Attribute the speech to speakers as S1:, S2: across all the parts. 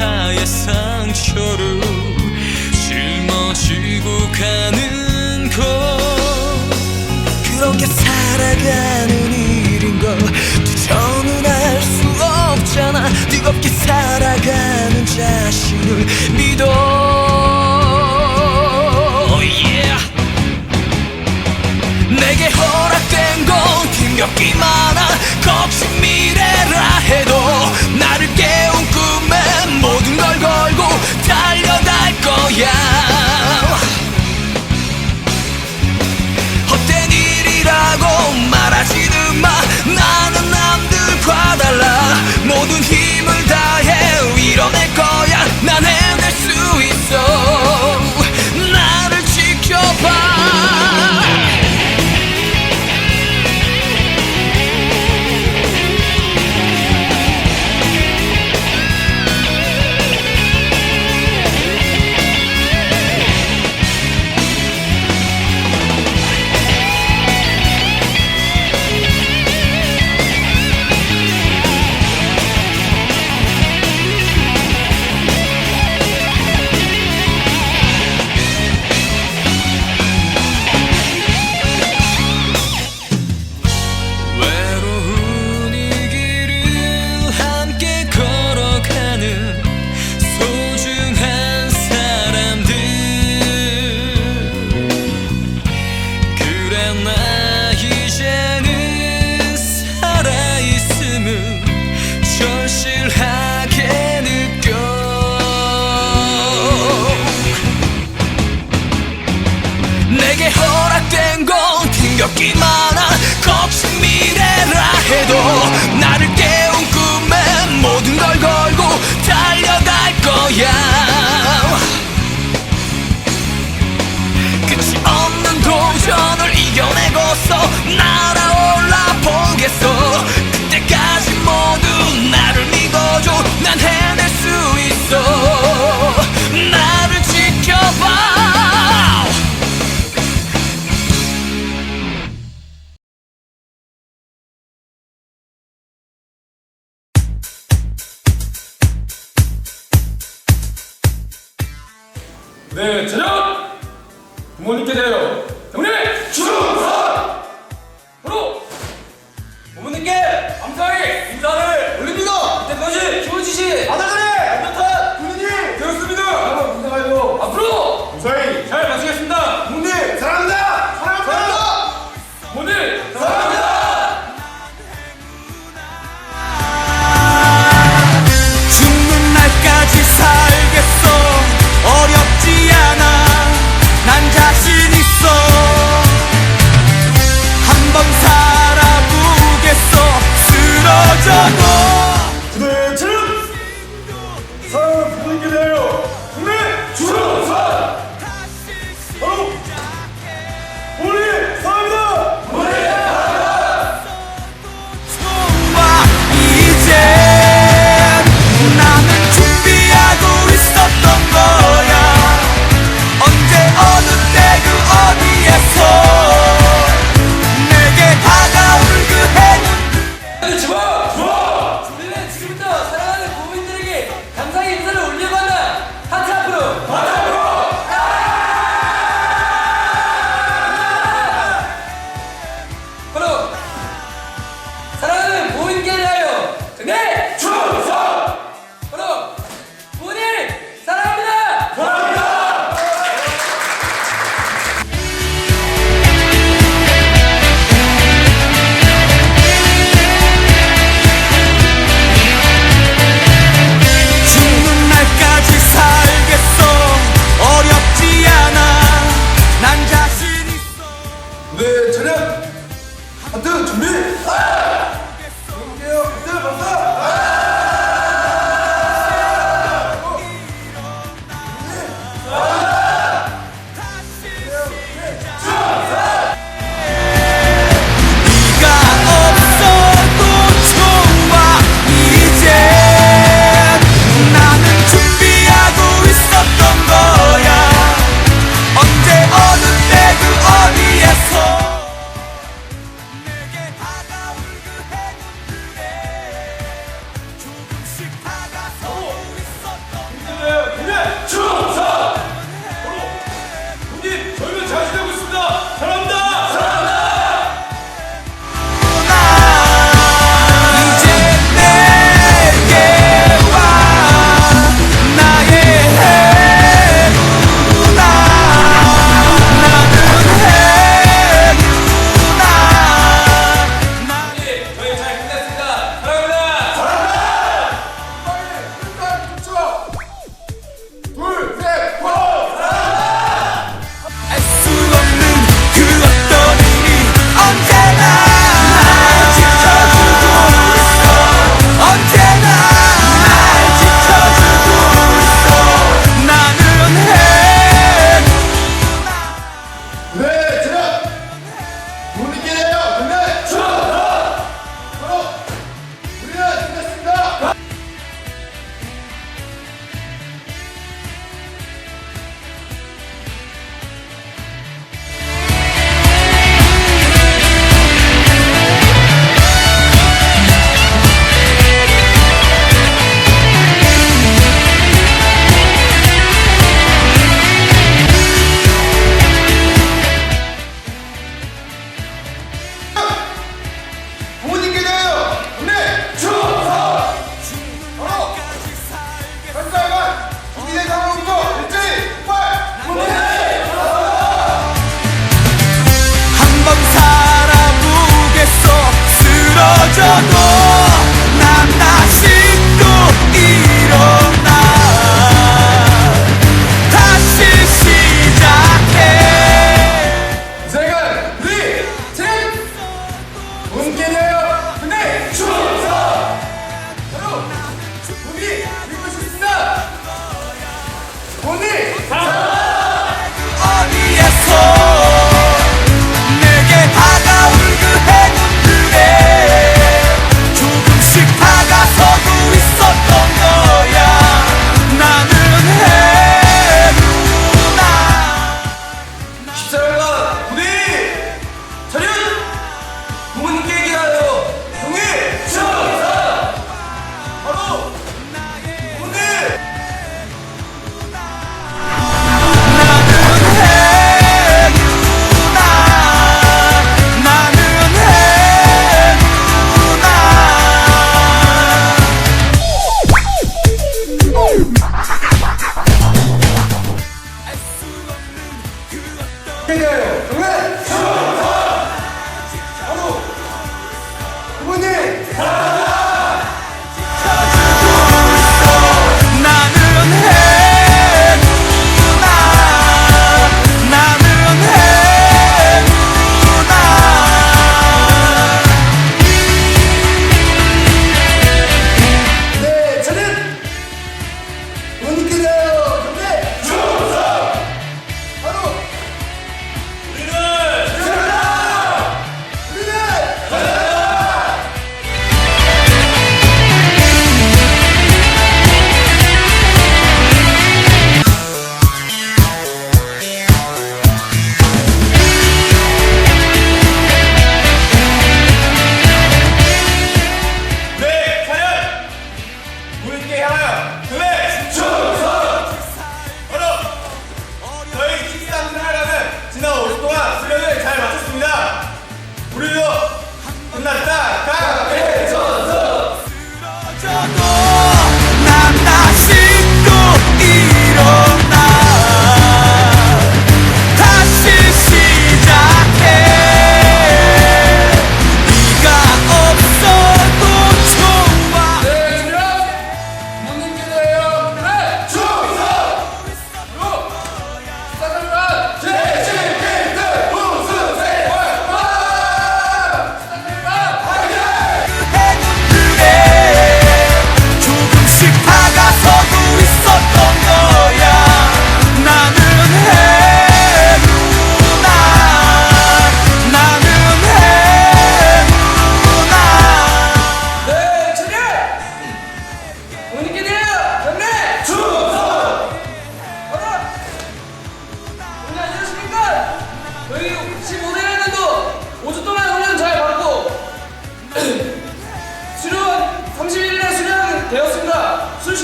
S1: 저마다의 상처를 짊어지고 가는 것. 그렇게 살아가는 일인 걸 두려움은 알 수 없잖아. 뜨겁게 살아가는 자신을 믿어. Yeah. 내게 허락된 건 힘겹기 많아 거친 미래라 해도 나를 깨 거야. 헛된 일이라고 말하지는 마. 나는 남들과 달라. 모든 힘을 다해 이뤄낼 거야
S2: 네, 저녁! 부모님께 대하여 형님 충성! 바로 부모님께 감사의 인사를 올립니다! 이때까지 키워주신 아들들의 안전한 군인이 되었습니다! 여러분 감사하여 앞으로
S3: 무사히
S2: 잘 마치겠습니다!
S1: struggle.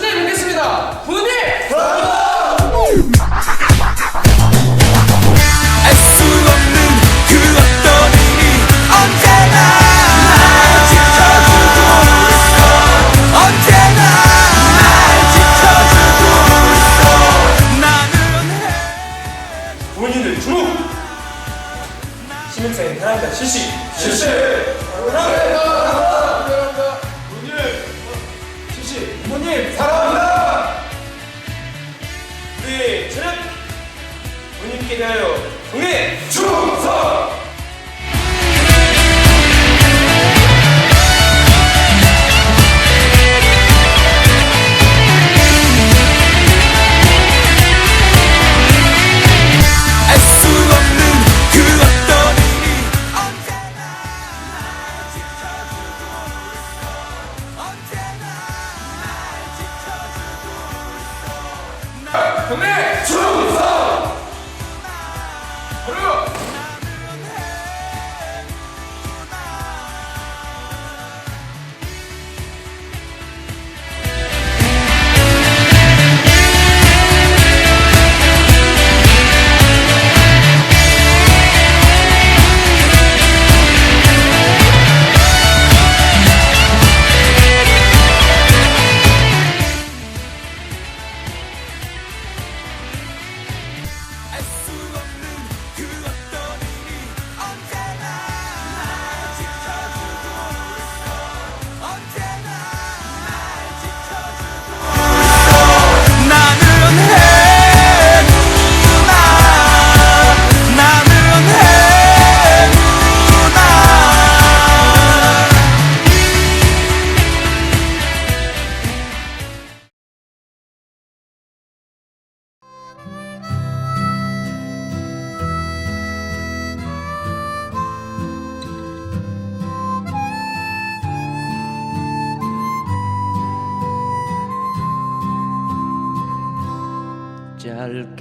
S2: 주에
S1: 뵙겠습니다. 분이
S2: 알수 없는 그 어떤 힘이 언제나 날 지켜주고 있어 언제나 날 지켜주고 있어 나는 해
S1: 본인들 주목! 시민사회 테란다 실시! 실시! 테란다! 부모님 사랑합니다. 우리 저는 부모님께 대하여 동의 충성.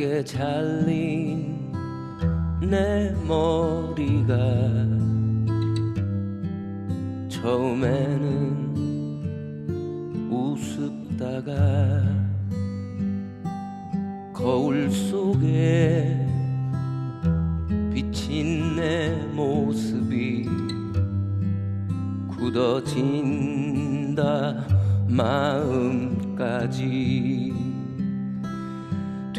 S1: 얇게 잘린 내 머리가 처음에는 우습다가 거울 속에 비친 내 모습이 굳어진다 마음까지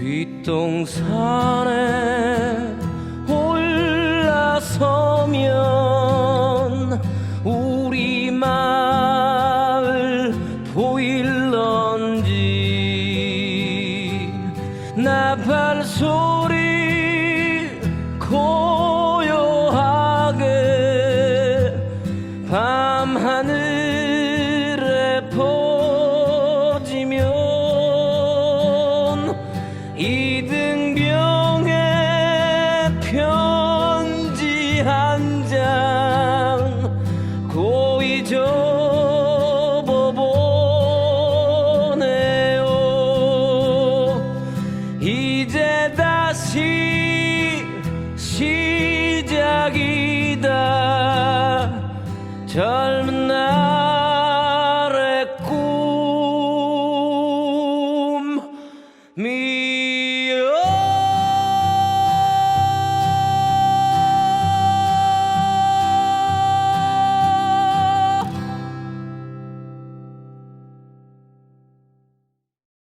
S1: 뒷동산에 올라서면 우리 마을 보일런지 나 발소